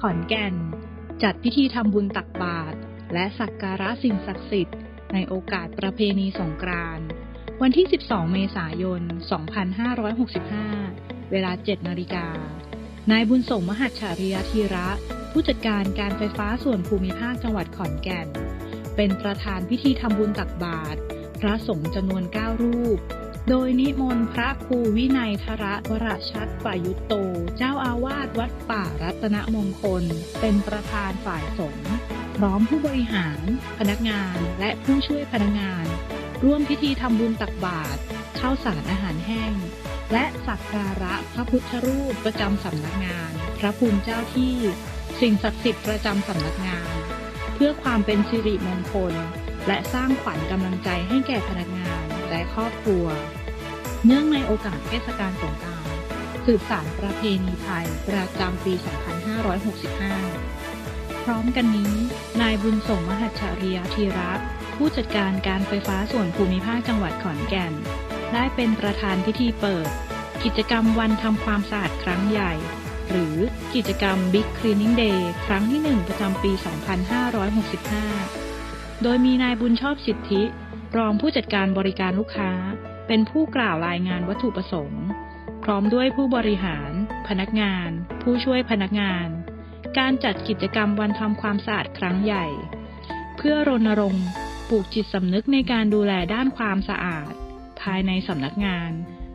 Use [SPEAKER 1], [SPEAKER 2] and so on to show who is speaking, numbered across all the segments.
[SPEAKER 1] ขอนแก่น จัดพิธีทำบุญตักบาตรและสักการะสิ่งศักดิ์สิทธิ์ในโอกาสประเพณีสงกรานต์วันที่ 12 เมษายน 2565 เวลา 7 นาฬิกา นายบุญส่งมหัชชาริยธีระ ผู้จัดการการไฟฟ้าส่วนภูมิภาคจังหวัดขอนแก่น เป็นประธานพิธีทำบุญตักบาตรพระสงฆ์จำนวน 9 รูป โดยนิมนต์พระครูวินัยทระวรชัดปายุตโต เจ้าอาวาสวัดป่ารัตนมงคล เป็นประธานฝ่ายสงฆ์พร้อมผู้บริหาร พนักงานและผู้ช่วยพนักงาน ร่วมพิธีทำบุญตักบาตรข้าวสารอาหารแห้ง และสักการะพระพุทธรูปประจำสำนักงาน พระภูมิเจ้าที่ สิ่งศักดิ์สิทธิ์ประจำสำนักงาน เพื่อความเป็นสิริมงคล และสร้างขวัญกำลังใจให้แก่พนักงานและครอบครัว เนื่องในโอกาสเทศกาลสงกรานต์สืบสานประเพณีไทยประจำปี 2565 พร้อมกันนี้ นายบุญส่งมหัชาริยธีระผู้จัดการการไฟฟ้าส่วนภูมิภาคจังหวัดขอนแก่น ได้เป็นประธานพิธีเปิด กิจกรรมวันทำความสะอาดครั้งใหญ่ หรือกิจกรรม Big Cleaning Day ครั้งที่ 1 ประจำปี 2565 โดยมีนายบุญชอบสิทธิ รองผู้จัดการบริการลูกค้า เป็นผู้กล่าวรายงานวัตถุประสงค์ พร้อมด้วยผู้บริหาร พนักงาน ผู้ช่วยพนักงาน การจัดกิจกรรมวันทำความสะอาดครั้งใหญ่ เพื่อรณรงค์ปลูกจิตสำนึกในการดูแลด้านความสะอาด ภายในสำนักงาน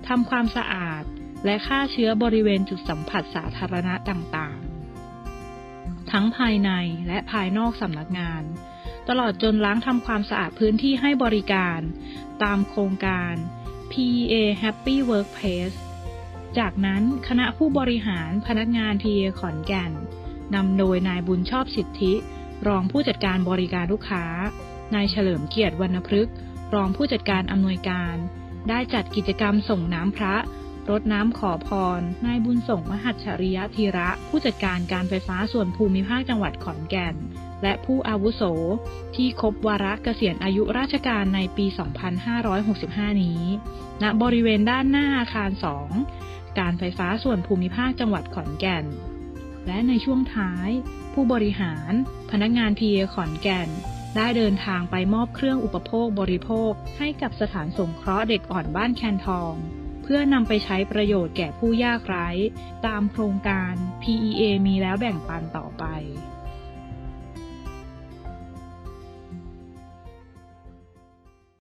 [SPEAKER 1] ทำความสะอาด และฆ่าเชื้อบริเวณจุดสัมผัสสาธารณะต่างๆ ทั้งภายในและภายนอกสำนักงาน ตลอดจนล้างทำความสะอาดพื้นที่ให้บริการ ตามโครงการ PEA Happy Workplace จากนั้นคณะผู้บริหารพนักงาน PEA ขอนแก่นนำโดยนายบุญชอบสิทธิ รองผู้จัดการบริการลูกค้า นายเฉลิมเกียรติวรรณพฤกษ์รองผู้จัดการอำนวยการ ได้จัดกิจกรรมส่งน้ำพระรดน้ำขอพร นายบุญส่งมหัชริยธีระ ผู้จัดการการไฟฟ้าส่วนภูมิภาคจังหวัดขอนแก่น และผู้อาวุโส ที่ครบวาระเกษียณอายุราชการในปี 2565 นี้ ณ บริเวณด้านหน้าอาคาร 2 การไฟฟ้าส่วนภูมิภาคจังหวัดขอนแก่น และในช่วงท้าย ผู้บริหาร พนักงานพีเอขอนแก่น ได้เดินทางไปมอบเครื่องอุปโภคบริโภค ให้กับสถานสงเคราะห์เด็กอ่อนบ้านแคนทองเพื่อนำไปใช้ประโยชน์แก่ผู้ยากไร้ ตามโครงการ PEA มีแล้วแบ่งปันต่อไป